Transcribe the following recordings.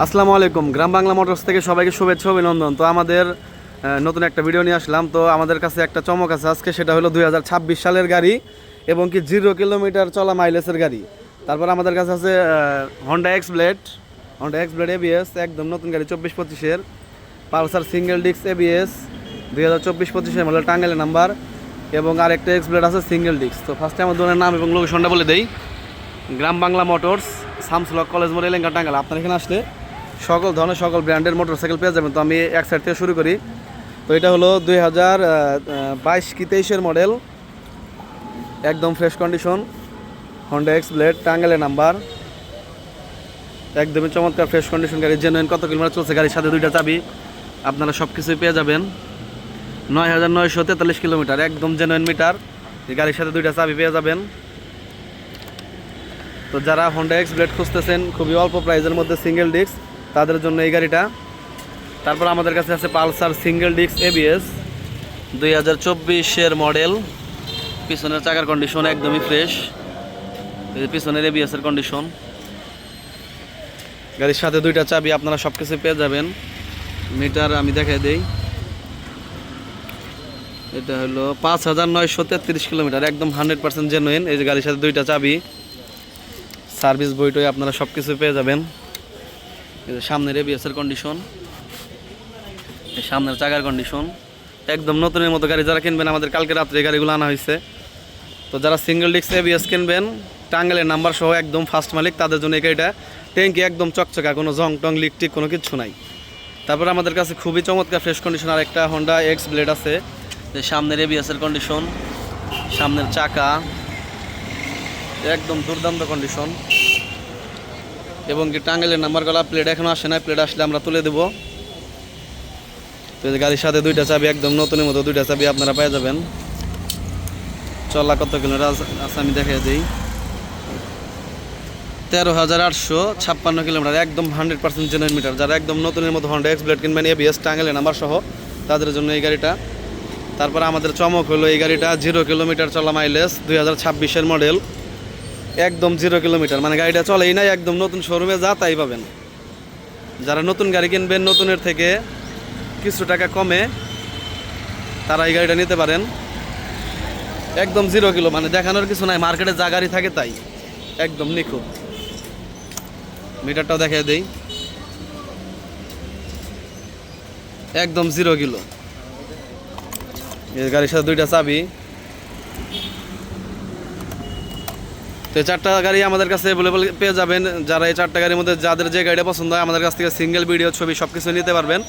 আসসালামু আলাইকুম। গ্রাম বাংলা মোটরস থেকে সবাইকে শুভেচ্ছা, অভিনন্দন। তো আমাদের নতুন একটা ভিডিও নিয়ে আসলাম। তো আমাদের কাছে একটা চমক আছে আজকে, সেটা হলো দুই হাজার ছাব্বিশ সালের গাড়ি এবং কি জিরো কিলোমিটার চলা মাইলেজের গাড়ি। তারপর আমাদের কাছে আছে Honda X Blade Honda X Blade ABS একদম নতুন গাড়ি, চব্বিশ পঁচিশের। পালসার সিঙ্গেল ডিস্ক এবিএস দুই হাজার চব্বিশ পঁচিশের মডেল টাঙ্গাইলের নাম্বার এবং আরেকটা এক্স ব্লেড আছে সিঙ্গেল ডিস্ক তো ফার্স্টে আমার দোকানের নাম এবং লোকেশনটা বলে দেই। গ্রাম বাংলা মোটরস শামসুলক কলেজ মোড়, এলেঙ্গা টাঙ্গাল আপনার এখানে আসলে সকল ধরনের সকল ব্র্যান্ডের মোটরসাইকেল পেয়ে যাবেন। তো আমি এক সাইড থেকে শুরু করি। তো এটা হলো দুই হাজার বাইশ কি তেইশের মডেল। একদম fresh condition Honda X Blade টাঙ্গালের number একদমই চমৎকার ফ্রেশ কন্ডিশন গাড়ি। জেনুইন কত কিলোমিটার চলছে গাড়ির সাথে দুইটা চাবি। আপনারা সব কিছুই পেয়ে যাবেন। নয় হাজার নয়শো তেতাল্লিশ কিলোমিটার একদম জেনুইন মিটার গাড়ির সাথে দুইটা চাবি পেয়ে যাবেন। তো যারা হন্ডা এক্স ব্লেড খুঁজতেছেন, খুবই অল্প প্রাইসের মধ্যে সিঙ্গেল ডিস্ক তাদের জন্য এই গাড়িটা। তারপর আমাদের কাছে আছে পালসার সিঙ্গেল ডিস্ক এবিএস দুই হাজার চব্বিশের মডেল। পিছনের চাকার কন্ডিশন একদমই ফ্রেশ এই পিছনের এবিএস এর কন্ডিশন গাড়ির সাথে দুইটা চাবি আপনারা সব কিছু পেয়ে যাবেন। মিটার আমি দেখাই দেই। এটা হলো পাঁচ হাজার নয়শো তেত্রিশ কিলোমিটার একদম হান্ড্রেড পার্সেন্ট জেনুইন এই যে গাড়ির সাথে দুইটা চাবি। সার্ভিস বইটই আপনারা সব কিছু পেয়ে যাবেন। সামনের এবিএসের কন্ডিশন সামনের চাকার কন্ডিশন একদম নতুনের মতো গাড়ি যারা কিনবেন, আমাদের কালকে রাত্রে গাড়িগুলো আনা হয়েছে। তো যারা সিঙ্গেল ডিস্ক এবিএস কিনবেন টাঙ্গেলের নাম্বার সহ একদম ফার্স্ট মালিক, তাদের জন্য এই গাড়িটা ট্যাঙ্কি একদম চকচকা, কোনো জং টং, লিক টিক, কোনো কিছু নাই। তারপর আমাদের কাছে খুবই চমৎকার ফ্রেশ কন্ডিশন আর একটা হন্ডা এক্স ব্লেড আছে। যে সামনের এবিএসের কন্ডিশন সামনের চাকা, একদম দুর্দান্ত কন্ডিশন এবং কি টাঙ্গেলের নাম্বার গলা প্লেট এখনও আসে না প্লেট আসলে আমরা তুলে দেবো। তো গাড়ির সাথে দুইটা চাবি, একদম নতুনের মতো দুইটা চাবি আপনারা পেয়ে যাবেন। চলা কত কিলোমিটার আছে আমি দেখে দিই। তেরো হাজার আটশো ছাপ্পান্ন কিলোমিটার, একদম হান্ড্রেড পার্সেন্ট জেনুইন মিটার যারা একদম নতুনের মতো হন্ডা এক্স ব্লেড কিনবেন এবিএস টাঙ্গেলের নাম্বার সহ, তাদের জন্য এই গাড়িটা। তারপর আমাদের চমক হলো এই গাড়িটা জিরো কিলোমিটার চলা মাইলেজ দুই হাজার ছাব্বিশের মডেল একদম জিরো কিলোমিটার মানে গাড়িটা চলেই নাই, একদম নতুন শোরুমে যা তাই পাবেন। যারা নতুন গাড়ি কিনবেন, নতুনের থেকে কিছু টাকা কমে, তারা এই গাড়িটা নিতে পারেন। একদম জিরো কিলো মানে দেখানোর কিছু নাই মার্কেটে যা গাড়ি থাকে তাই। একদম নিখুঁত। মিটারটাও দেখিয়ে দেই। একদম জিরো কিলো এই গাড়ির সাথে দুইটা চাবি। তো এই চারটা গাড়ি আমাদের কাছে অ্যাভেলেবল পেয়ে যাবেন। যারা এই চারটা গাড়ির মধ্যে যাদের যে গাড়িটা পছন্দ হয়, আমাদের কাছ থেকে সিঙ্গেল ভিডিও ছবি সব কিছু নিতে পারবেন।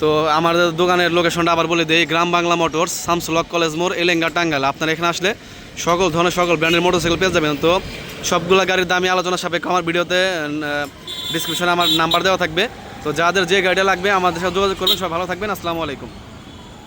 তো আমাদের দোকানের লোকেশনটা আবার বলে দিই, গ্রাম বাংলা মোটরস শামসুলক কলেজ মোড়, এলেঙ্গা টাঙ্গাইল। আপনারা এখানে আসলে সকল ধরনের, সকল ব্র্যান্ডের মোটরসাইকেল পেয়ে যাবেন। তো সবগুলো গাড়ির দামি আলোচনা সাপেক্ষে আমার ভিডিওতে ডিসক্রিপশনে আমার নাম্বার দেওয়া থাকবে। তো যাদের যে গাড়িটা লাগবে, আমাদের সাথে যোগাযোগ করবেন। সব ভালো থাকবেন। আসসালামু আলাইকুম।